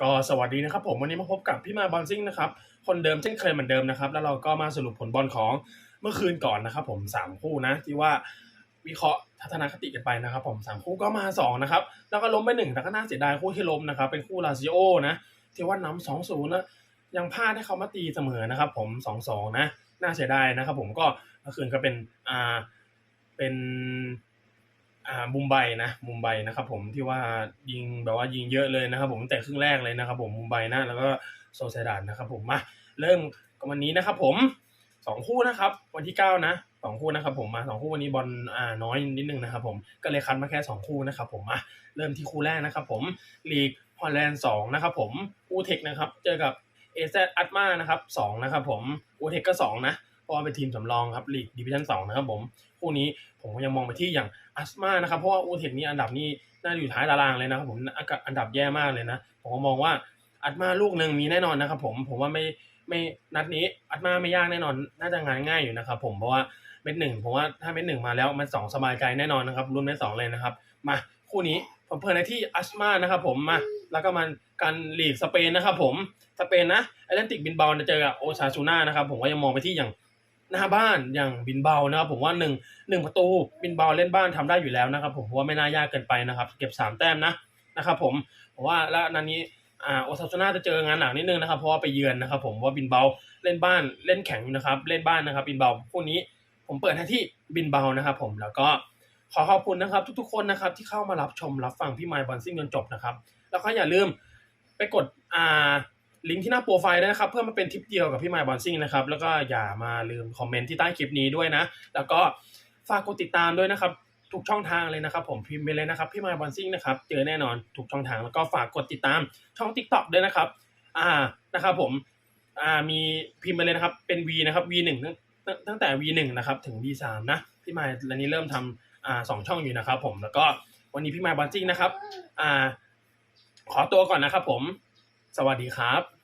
ก็สวัสดีนะครับผมวันนี้มาพบกับพี่มาบอลซิ่งนะครับคนเดิมเช่นเคยเหมือนเดิมนะครับ แล้วเราก็มาสรุปผลบอลของเมื่อคืนก่อนนะครับ ผมสามคู่นะที่ว่าวิเคราะห์ทัศนคติกันไปนะครับ ผมสามคู่ก็มาสองนะครับแล้วก็ล้มไปหนึ่งแต่ก็น่าเสียดายคู่ที่ล้มนะครับ เป็นคู่ลาซิโอนะที่ว่านำสองศูนย์นะยังพลาดให้เขามาตีเสมอนะครับ ผมสองสองนะน่าเสียดายนะครับ ผมก็เมื่อคืนก็เป็นอ่าเป็น อ่ามุมไบนะมุมไบนะครับผมที่ว่ายิงแบบว่ายิงเยอะเลยนะครับ ผมแต่ครึ่งแรกเลยนะครับ ผมมุมไบนะแล้วก็โซเซดานนะครับ ผมมาเริ่มกันวันนี้นะครับ ผมสองคู่นะครับ วันที่เก้านะสองคู่นะครับผมมาสองคู่วันนี้บอลอ่าน้อยนิดนึงนะครับ ผมก็เลยคัดมาแค่สองคู่นะครับ ผมมาเริ่มที่คู่แรกนะครับ ผมลีกฮอลแลนด์สองนะครับผมอูเทคนะครับ เจอกับเอเซอัตมานะครับสองนะครับ ผมอูเทคก็สองนะ ราะว่าเป็นทีมสำรองครับลีกดิวิชั่นสองนะครับผมคู่นี้ผมก็ยังมองไปที่อย่างอัสมานะครับเพราะว่าอูเทคนี่อันดับนี้น่าอยู่ท้ายตารางเลยนะครับผมอันดับแย่มากเลยนะผมก็มองว่าอัดมาลูกหนึ่งมีแน่นอนนะครับผมผมว่าไม่ไม่นัดนี้อัดมาไม่ยากแน่นอน น่าจะงานง่ายอยู่นะครับผมเพราะว่าเม็ดหนึ่งผมว่าถ้าเม็ดหนึ่งมาแล้วมันสองสบายใจแน่นอนนะครับรุ่นเม็ดสองเลยนะครับมาคู่นี้ผมเพิ่นในที่อัสมานะครับผมมาแล้วก็มันการลีกสเปนนะครับผมสเปนนะแอตเลนติกบินบอลจะเจอกับโอซาซูน่านะครับผมก็ยังมองไปที่อย่าง หน้าบ้านอย่างบินเบานะครับผมว่าหนึ่งหนึ่งประตูบินเบอลเล่นบ้านทำได้อยู่แล้วนะครับผมว่าไม่น่ายากเกินไปนะครับ เก็บสามแต้มนะนะครับผมผมว่าแล้วนันนี้อ่าโอซาซูน่าจะเจองานหนักนิดนึงนะครับ เพราะว่าไปเยือนนะครับ ผมว่าบินเบาเล่นบ้านเล่นแข็งอยู่นะครับ เล่นบ้านนะครับ บินเบาคู่นี้ผมเปิดให้ที่บินเบานะครับ ผมแล้วก็ขอขอบคุณนะครับ ทุกๆคนนะครับที่เข้ามารับชมรับฟังพี่ไมค์บอลซิ่งจนจบนะครับ แล้วก็อย่าลืมไปกดอ่า ลิงก์ที่หน้าโปรไฟล์นะครับ เพื่อมาเป็นทริปเดียวกับพี่ไมค์บอลซิ่งนะครับ แล้วก็อย่ามาลืมคอมเมนต์ที่ใต้คลิปนี้ด้วยนะ แล้วก็ฝากกดติดตามด้วยนะครับทุกช่องทางเลยนะครับผมพิมพ์ไปเลยนะครับพี่ไมค์บอลซิ่งนะครับเจอแน่นอนทุกช่องทางแล้วก็ฝากกดติดตามช่อง t ิ k t o k ด้วยนะครับ อ่านะครับผมอ่ามีพิมพ์ไปเลยนะครับเป็น V นะครับ V หนึ่งตั้งตั้งแต่ V หนึ่งนะครับถึง V สามนะพี่ไมค์และนี้เริ่มทำอ่าสองช่องอยู่นะครับผมแล้วก็วันนี้พี่ไมค์บอลซิ่งนะครับอ่าขอตัวก่อนนะครับผม สวัสดีครับ